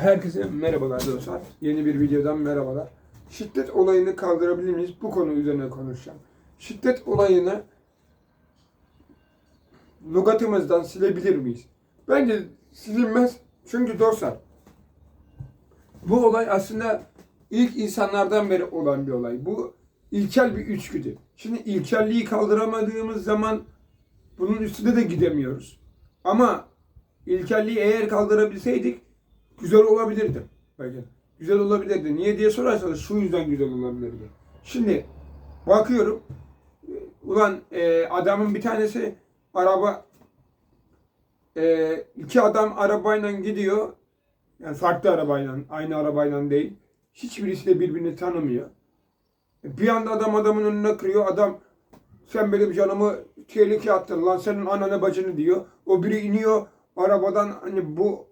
Herkese merhabalar dostlar. Yeni bir videodan merhabalar. Şiddet olayını kaldırabilir miyiz? Bu konu üzerine konuşacağım. Şiddet olayını lügatımızdan silebilir miyiz? Bence silinmez. Çünkü dostlar bu olay aslında ilk insanlardan beri olan bir olay. Bu ilkel bir içgüdü. Şimdi ilkelliği kaldıramadığımız zaman bunun üstüne de gidemiyoruz. Ama ilkelliği eğer kaldırabilseydik güzel olabilirdi. Bakın güzel olabilirdi. Niye diye sorarsanız şu yüzden güzel olabilirdi. Şimdi bakıyorum ulan e, adamın bir tanesi araba e, iki adam arabayla gidiyor. Yani farklı arabayla, aynı arabayla değil. Hiçbirisi de birbirini tanımıyor. Bir anda adam adamın önüne kırıyor. Adam sen benim canımı tehlikeye attın lan senin ananı bacını diyor. O biri iniyor arabadan hani bu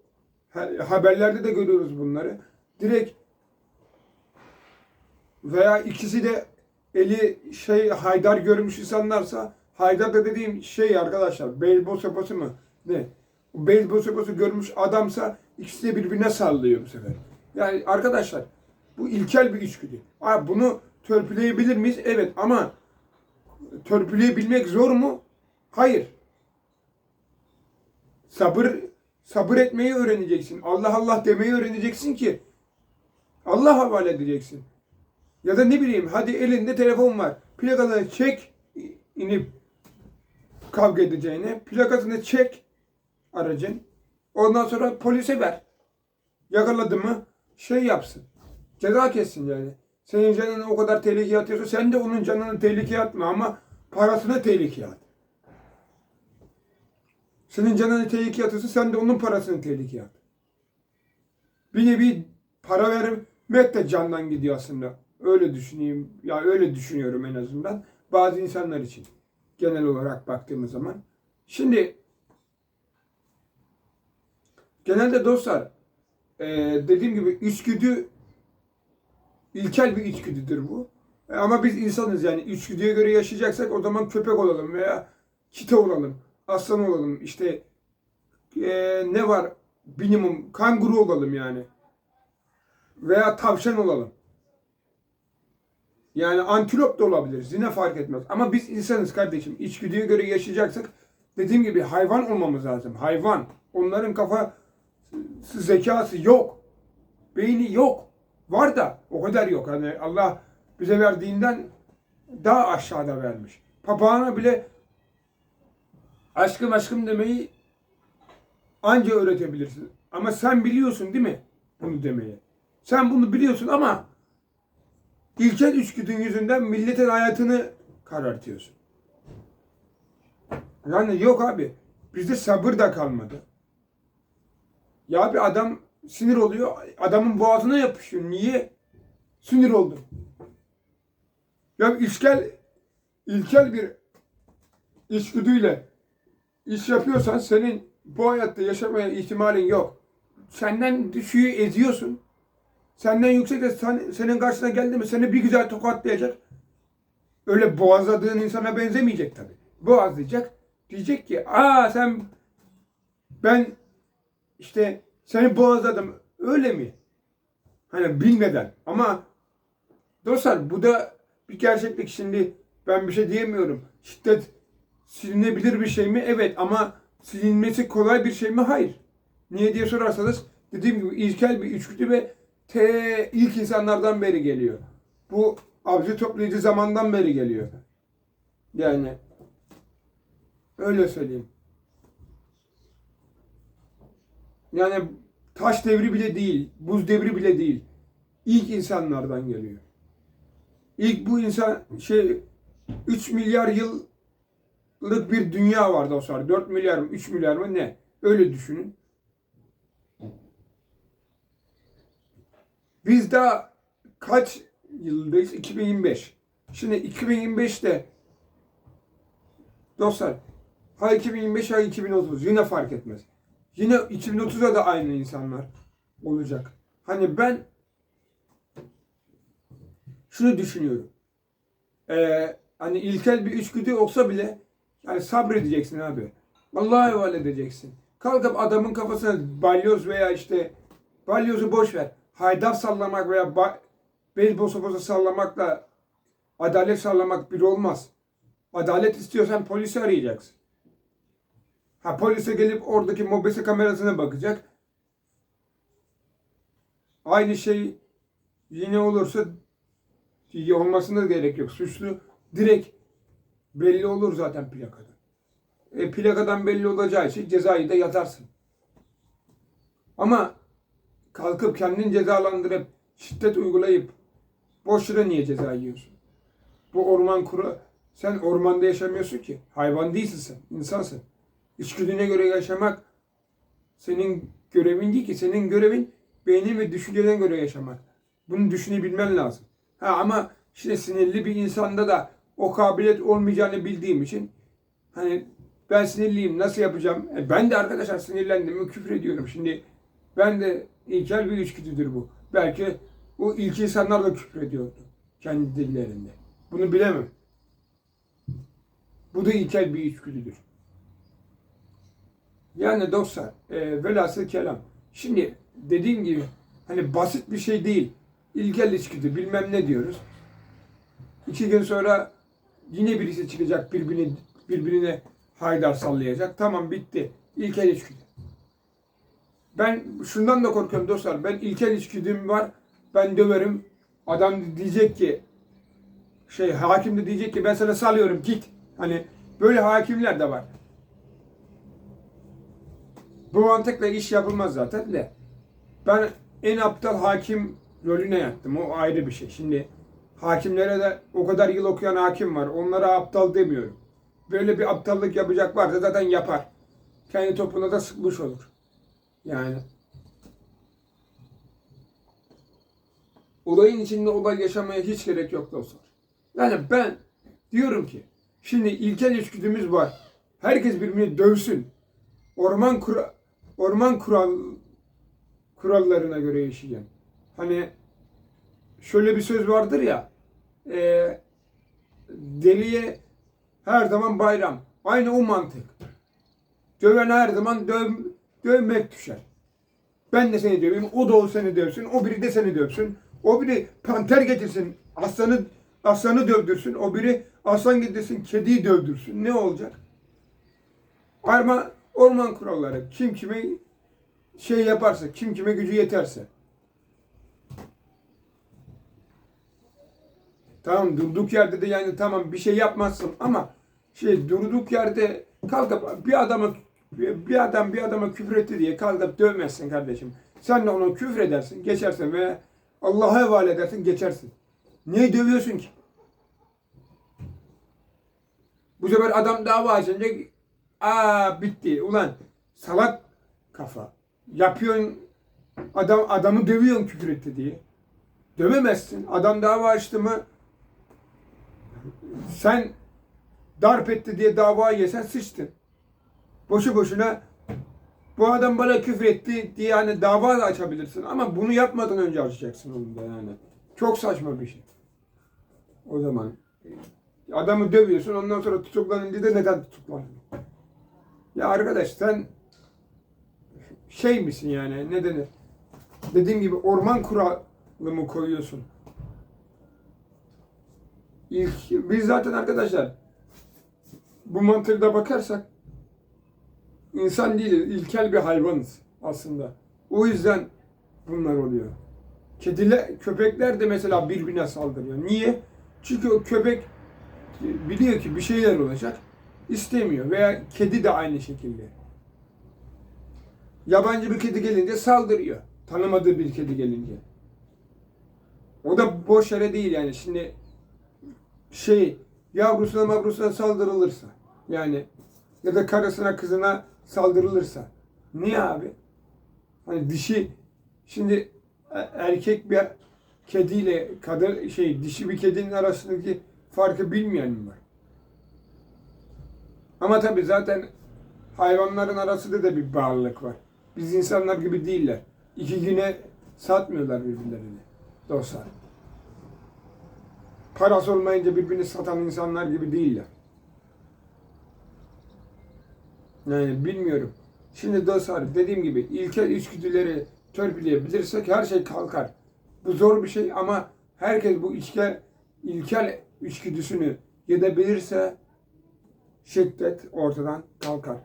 haberlerde de görüyoruz bunları. Direkt veya ikisi de eli şey haydar görmüş insanlarsa haydar da dediğim şey arkadaşlar beyzbol sopası mı ne? Beyzbol sopası görmüş adamsa ikisi de birbirine sallıyor bu sefer. Yani arkadaşlar bu ilkel bir içgüdü. Ha, bunu törpüleyebilir miyiz? Evet ama törpüleyebilmek zor mu? Hayır. Sabır sabır etmeyi öğreneceksin. Allah Allah demeyi öğreneceksin ki Allah havale edeceksin. Ya da ne bileyim hadi elinde telefon var. Plakalarını çek inip kavga edeceğine. Plakasını çek aracın. Ondan sonra polise ver. Yakaladı mı şey yapsın. Ceza kessin yani. Senin canını o kadar tehlikeye atıyorsa sen de onun canını tehlikeye atma ama parasını tehlikeye at. Senin canını tehlikeye atıyorsa sen de onun parasını tehlikeye at. Bir nevi para vermek de candan gidiyor aslında. Öyle düşüneyim. Ya öyle düşünüyorum en azından. Bazı insanlar için. Genel olarak baktığımız zaman. Şimdi genelde dostlar e, dediğim gibi içgüdü ilkel bir içgüdüdür bu. E, ama biz insanız yani içgüdüye göre yaşayacaksak o zaman köpek olalım veya çite olalım, aslan olalım, işte e, ne var minimum kanguru olalım yani. Veya tavşan olalım. Yani antilop da olabilir. Yine fark etmez. Ama biz insanız kardeşim. İçgüdüye göre yaşayacaksak dediğim gibi hayvan olmamız lazım. Hayvan. Onların kafa zekası yok. Beyni yok. Var da o kadar yok. Hani Allah bize verdiğinden daha aşağıda vermiş. Papağana bile aşkım aşkım demeyi anca öğretebilirsin. Ama sen biliyorsun değil mi bunu demeyi? Sen bunu biliyorsun ama ilkel içgüdün yüzünden milletin hayatını karartıyorsun. Yani yok abi. Bizde sabır da kalmadı. Ya bir adam sinir oluyor. Adamın boğazına yapışıyor. Niye? Sinir oldum. Ya ilkel, ilkel bir içgüdüyle iş yapıyorsan senin bu hayatta yaşamaya ihtimalin yok. Senden düşüğü eziyorsun. Senden yüksek sen, senin karşına geldi mi seni bir güzel tokatlayacak. Öyle boğazladığın insana benzemeyecek tabi. Boğazlayacak. Diyecek ki aa sen ben işte seni boğazladım. Öyle mi? Hani bilmeden. Ama dostlar bu da bir gerçeklik. Şimdi ben bir şey diyemiyorum. Şiddet silinebilir bir şey mi? Evet ama silinmesi kolay bir şey mi? Hayır. Niye diye sorarsanız dediğim gibi ilkel bir içgüdü ve te ilk insanlardan beri geliyor. Bu avcı toplayıcı zamandan beri geliyor. Yani öyle söyleyeyim. Yani taş devri bile değil, buz devri bile değil. İlk insanlardan geliyor. İlk bu insan şey 3 milyar yıllık bir dünya var dostlar. 4 milyar mı 3 milyar mı ne? Öyle düşünün. Biz daha kaç yıldayız? 2025. Şimdi 2025'te dostlar ha 2025 ha 2030 yine fark etmez. Yine 2030'da da aynı insanlar olacak. Hani ben şunu düşünüyorum. Ee, hani ilkel bir içgüdü olsa bile yani sabredeceksin abi. Allah'a havale edeceksin. Kalkıp adamın kafasına balyoz veya işte balyozu boş ver. Haydar sallamak veya beyzbol sopası sallamakla adalet sallamak bir olmaz. Adalet istiyorsan polisi arayacaksın. Ha polise gelip oradaki mobese kamerasına bakacak. Aynı şey yine olursa olmasına gerek yok. Suçlu direkt belli olur zaten plakada. E, plakadan belli olacağı için cezayı da yatarsın. Ama kalkıp kendin cezalandırıp şiddet uygulayıp boş yere niye ceza yiyorsun? Bu orman kuru sen ormanda yaşamıyorsun ki. Hayvan değilsin sen. insansın. İçgüdüne göre yaşamak senin görevin değil ki. Senin görevin beynin ve düşüncene göre yaşamak. Bunu düşünebilmen lazım. Ha ama işte sinirli bir insanda da o kabiliyet olmayacağını bildiğim için hani ben sinirliyim nasıl yapacağım? E ben de arkadaşlar sinirlendim mi küfür ediyorum. Şimdi ben de ilkel bir içgüdüdür bu. Belki o ilk insanlar da küfür ediyordu kendi dillerinde. Bunu bilemem. Bu da ilkel bir içgüdüdür. Yani dostlar, e, velhasıl kelam. Şimdi dediğim gibi hani basit bir şey değil. İlkel içgüdü bilmem ne diyoruz. İki gün sonra yine birisi çıkacak birbirine, birbirine haydar sallayacak. Tamam bitti. İlkel içgüdü. Ben şundan da korkuyorum dostlar. Ben ilkel içgüdüm var. Ben döverim. Adam diyecek ki şey hakim de diyecek ki ben sana salıyorum git. Hani böyle hakimler de var. Bu mantıkla iş yapılmaz zaten de. Ben en aptal hakim rolüne yattım. O ayrı bir şey. Şimdi hakimlere de o kadar yıl okuyan hakim var. Onlara aptal demiyorum. Böyle bir aptallık yapacak varsa zaten yapar. Kendi topuna da sıkmış olur. Yani. Olayın içinde olay yaşamaya hiç gerek yok dostlar. Yani ben diyorum ki şimdi ilkel içgüdümüz var. Herkes birbirini dövsün. Orman kura, orman kural kurallarına göre yaşayan. Hani şöyle bir söz vardır ya. E, deliye her zaman bayram. Aynı o mantık. Döven her zaman döv, dövmek düşer. Ben de seni döveyim, o da o seni dövsün, o biri de seni dövsün. O biri panter getirsin, aslanı aslanı dövdürsün. O biri aslan getirsin, kediyi dövdürsün. Ne olacak? Orman, orman kuralları. Kim kime şey yaparsa, kim kime gücü yeterse. Tamam durduk yerde de yani tamam bir şey yapmazsın ama şey durduk yerde kalkıp bir adama bir adam bir adama küfür etti diye kalkıp dövmezsin kardeşim. Sen de ona küfür edersin, geçersin ve Allah'a havale edersin, geçersin. Niye dövüyorsun ki? Bu sefer adam dava açınca aa bitti. Ulan salak kafa. Yapıyorsun adam adamı dövüyorsun küfür etti diye. Dövemezsin. Adam dava açtı mı sen darp etti diye dava yesen sıçtın. Boşu boşuna bu adam bana küfür etti diye yani dava da açabilirsin ama bunu yapmadan önce açacaksın onu da yani. Çok saçma bir şey. O zaman adamı dövüyorsun ondan sonra tutuklanınca da neden tutuklandın? Ya arkadaş sen şey misin yani ne denir? Dediğim gibi orman kuralı mı koyuyorsun? Biz zaten arkadaşlar bu mantıkta bakarsak insan değiliz, ilkel bir hayvanız aslında. O yüzden bunlar oluyor. Kediler, köpekler de mesela birbirine saldırıyor. Niye? Çünkü o köpek biliyor ki bir şeyler olacak, istemiyor. Veya kedi de aynı şekilde. Yabancı bir kedi gelince saldırıyor. Tanımadığı bir kedi gelince. O da boş yere değil yani. Şimdi şey yavrusuna mavrusuna saldırılırsa yani ya da karısına kızına saldırılırsa niye abi? Hani dişi şimdi e- erkek bir kediyle kadın şey dişi bir kedinin arasındaki farkı bilmeyen mi var? Ama tabii zaten hayvanların arasında da bir bağlılık var. Biz insanlar gibi değiller. İki güne satmıyorlar birbirlerini dostlar parası olmayınca birbirini satan insanlar gibi değiller. Yani bilmiyorum. Şimdi dostlar dediğim gibi ilkel içgüdüleri törpüleyebilirsek her şey kalkar. Bu zor bir şey ama herkes bu içke, ilkel içgüdüsünü yedebilirse şiddet ortadan kalkar.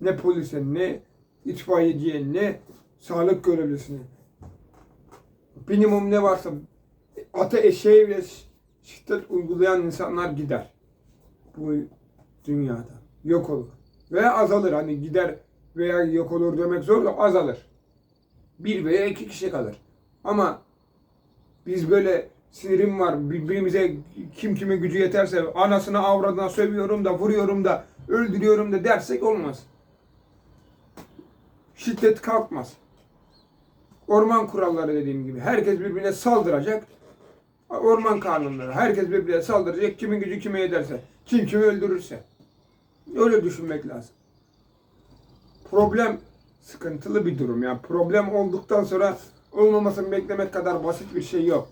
Ne polise, ne itfaiyeciye, ne sağlık görevlisine. Minimum ne varsa ata eşeğe bile şiddet uygulayan insanlar gider. Bu dünyada. Yok olur. Veya azalır. Hani gider veya yok olur demek zor da azalır. Bir veya iki kişi kalır. Ama biz böyle sinirim var. Birbirimize kim kime gücü yeterse anasına avradına sövüyorum da vuruyorum da öldürüyorum da dersek olmaz. Şiddet kalkmaz. Orman kuralları dediğim gibi. Herkes birbirine saldıracak. Orman kanunları. Herkes birbirine saldıracak. Kimin gücü kime yederse. Kim kimi öldürürse. Öyle düşünmek lazım. Problem sıkıntılı bir durum. Yani problem olduktan sonra olmamasını beklemek kadar basit bir şey yok.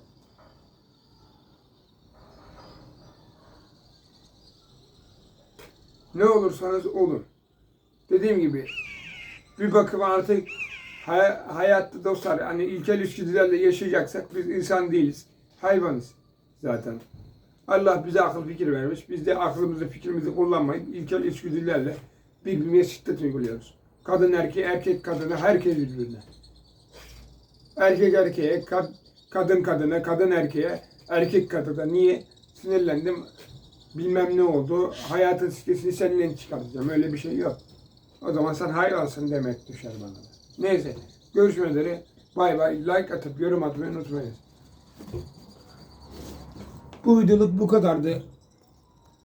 Ne olursanız olun. Dediğim gibi bir bakıma artık hay- hayatta dostlar hani ilkel içgüdülerle yaşayacaksak biz insan değiliz. Hayvanız zaten. Allah bize akıl fikir vermiş. Biz de aklımızı fikrimizi kullanmayıp ilkel içgüdülerle birbirimize şiddet uyguluyoruz. Kadın erkeğe, erkek kadına, herkes birbirine. Erkek erkeğe, kad- kadın kadına, kadın erkeğe, erkek kadına. Niye? Sinirlendim. Bilmem ne oldu. Hayatın stresini seninle çıkartacağım. Öyle bir şey yok. O zaman sen hayvansın demek düşer bana. Neyse. Görüşmek üzere. Bay bay. Like atıp yorum atmayı unutmayın. Bu videoluk bu kadardı.